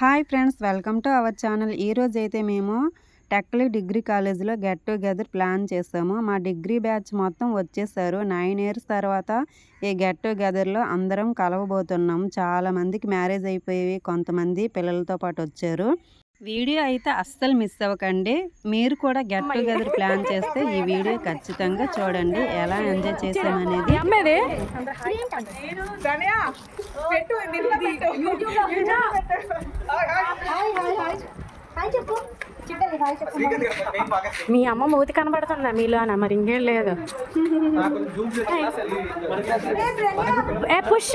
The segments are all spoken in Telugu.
Hi friends welcome to our channel. ఈరోజు అయితే మేము టెక్లీ డిగ్రీ కాలేజీలో గెట్ టుగెదర్ ప్లాన్ చేసాము. మా డిగ్రీ బ్యాచ్ మొత్తం వచ్చేసారు. నైన్ ఇయర్స్ తర్వాత ఈ గెట్ టుగెదర్లో అందరం కలవబోతున్నాం. చాలా మందికి మ్యారేజ్ అయిపోయి కొంతమంది పిల్లలతో పాటు వచ్చారు. వీడియో అయితే అస్సలు మిస్ అవ్వకండి. మీరు కూడా గెట్ టుగెదర్ ప్లాన్ చేస్తే ఈ వీడియో ఖచ్చితంగా చూడండి. ఎలా ఎంజాయ్ చేసామనేది అమ్మేది మీ అమ్మ మూతి కనబడుతుందా మీలోన? మరి ఇంకేం లేదు. ఏ పుష్.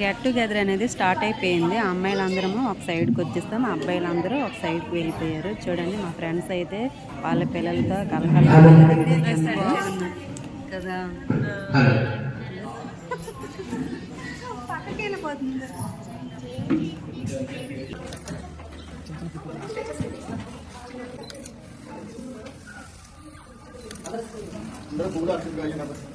గెట్ టుగెదర్ అనేది స్టార్ట్ అయిపోయింది. అమ్మాయిలందరము ఒక సైడ్కి వచ్చేస్తాం. అబ్బాయిలందరూ ఒక సైడ్కి వెళ్ళిపోయారు. చూడండి మా ఫ్రెండ్స్ అయితే వాళ్ళ పిల్లలతో కలకల కదా. చేస్తాను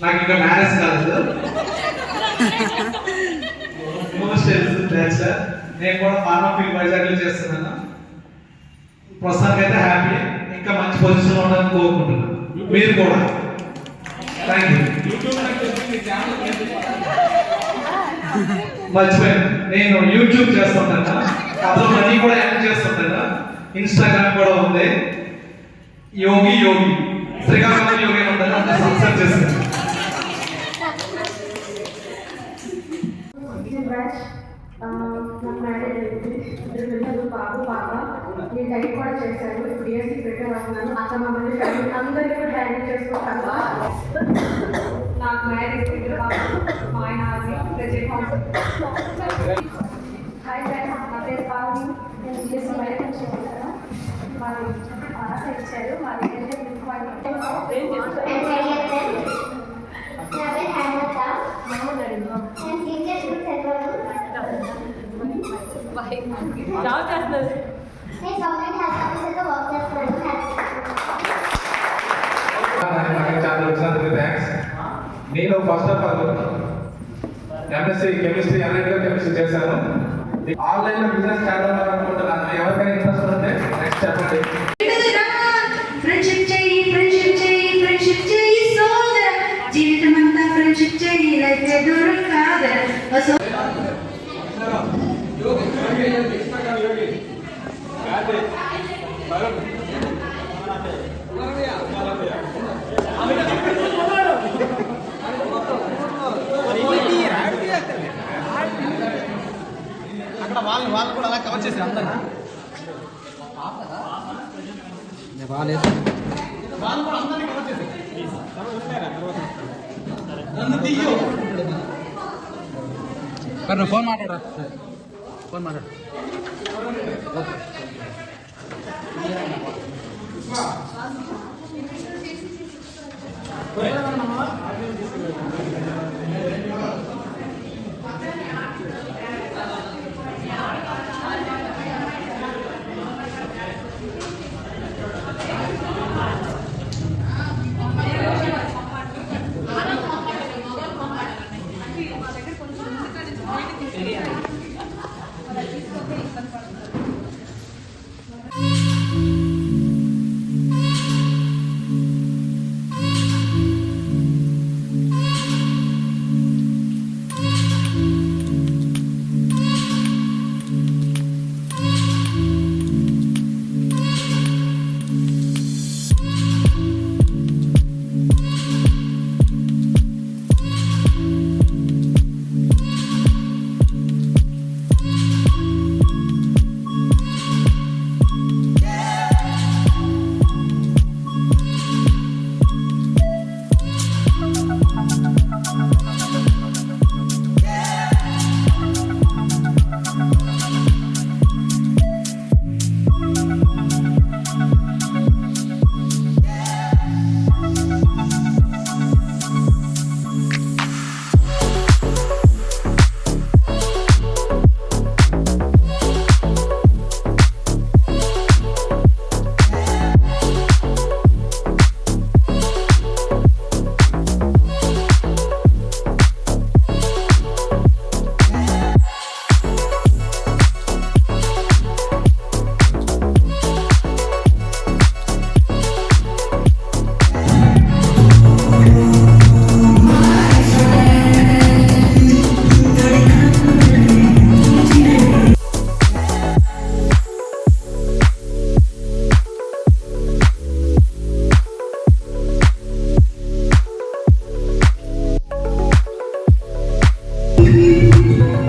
నాకు ఇంకా మ్యారేజ్ కాలేదు మోస్ట్ థ్యాంక్స్ సార్ నేను కూడా ఫార్మా ఫీల్డ్ వైజాగ్లో చేస్తున్నాను ప్రస్తుతానికి అయితే హ్యాపీ ఇంకా మంచి పొజిషన్లో ఉండాలని కోరుకుంటున్నాను మీరు కూడా థ్యాంక్ యూ మర్చిపోయాను నేను యూట్యూబ్ చేస్తుంటాను అందులో మనీ కూడా యాడ్ చేస్తుంటాను ఇన్స్టాగ్రామ్ కూడా ఉంది. యోగి యోగి. శ్రీకాకుళం యోగి ఉందని అంత సబ్స్క్రైబ్ చేసుకోండి నాకు మ్యారేజ్ ఇద్దరు బాబు పాప. నేను డైట్ కూడా చేశాను ప్రిపేర్ అవుతున్నాను అక్క మమ్మల్ని ఫ్యామిలీ కూడా చేసుకుంటాను నాకు మ్యారేజ్ మా ఆయన ప్రజెంట్ నేను బయట ఆశ ఇచ్చారు చాలా థ్యాంక్స్ నేను first of all MSc chemistry అన్నింటిలో కెమిస్ట్రీ చేశాను ఆన్లైన్ బిజినెస్ స్టార్ట్ అవ్వాలనుకుంటున్నాను ఎవరికైనా ఇంట్రెస్ట్ ఉంటే నెక్స్ట్ చెప్పండి ఫ్రెండ్షిప్ చేయి ఫ్రెండ్షిప్ చేయి ఫ్రెండ్షిప్ చేయి సోదర. జీవితం అంతా ఫ్రెండ్షిప్ చేయి లైఫ్ దూరం కాదర అక్కడ వాళ్ళని వాళ్ళు కూడా అలా కవర్ చేసి అందరూ వాళ్ళు కూడా అందరినీ. ಫೋನ್ ಮಾಡಿ ಫೋನ್ ಮಾಡಿ ಓಕೆ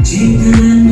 Çıkın.